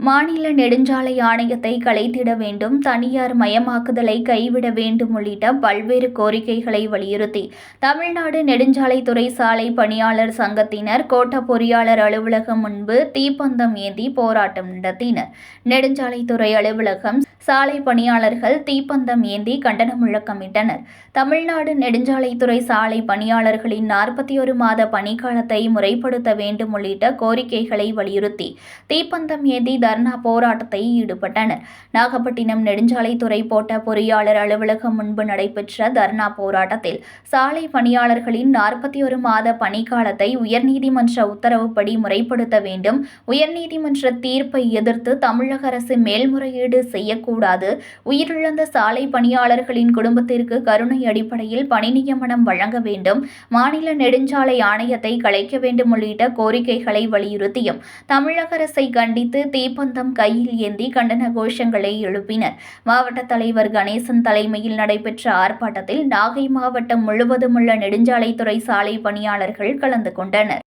மாநில நெடுஞ்சாலை ஆணையத்தை கலைத்திட வேண்டும் தனியார் மயமாக்குதலை கைவிட வேண்டும் உள்ளிட்ட பல்வேறு கோரிக்கைகளை வலியுறுத்தி தமிழ்நாடு நெடுஞ்சாலைத்துறை சாலை பணியாளர் சங்கத்தினர் கோட்ட பொறியாளர் அலுவலகம் முன்பு தீப்பந்தம் ஏந்தி போராட்டம் நடத்தினர். நெடுஞ்சாலைத்துறை அலுவலகம் சாலை பணியாளர்கள் தீப்பந்தம் ஏந்தி கண்டன முழக்கமிட்டனர். தமிழ்நாடு நெடுஞ்சாலைத்துறை சாலை பணியாளர்களின் நாற்பத்தி ஒரு மாத பணிக்காலத்தை முறைப்படுத்த வேண்டும் உள்ளிட்ட கோரிக்கைகளை வலியுறுத்தி தீப்பந்தம் ஏந்தி தர்ணா போராட்டத்தை ஈடுபட்டனர். நாகப்பட்டினம் நெடுஞ்சாலைத்துறை போட்ட பொறியாளர் அலுவலகம் முன்பு நடைபெற்ற தர்ணா போராட்டத்தில் சாலை பணியாளர்களின் நாற்பத்தி ஒரு மாத பணிக்காலத்தை உயர்நீதிமன்ற உத்தரவுப்படி முறைப்படுத்த வேண்டும். உயர்நீதிமன்ற தீர்ப்பை எதிர்த்து தமிழக அரசு மேல்முறையீடு செய்யக்கூடாது. உயிரிழந்த சாலை பணியாளர்களின் குடும்பத்திற்கு கருணை அடிப்படையில் பணி நியமனம் வழங்க வேண்டும். மாநில நெடுஞ்சாலை ஆணையத்தை கலைக்க வேண்டும் உள்ளிட்ட கோரிக்கைகளை வலியுறுத்தியும் தமிழக அரசை கண்டித்து தீப்பந்தம் கையில் ஏந்தி கண்டன கோஷங்களை எழுப்பினர். மாவட்ட தலைவர் கணேசன் தலைமையில் நடைபெற்ற ஆர்ப்பாட்டத்தில் நாகை மாவட்டம் முழுவதுமுள்ள நெடுஞ்சாலைத்துறை சாலை பணியாளர்கள் கலந்து கொண்டனர்.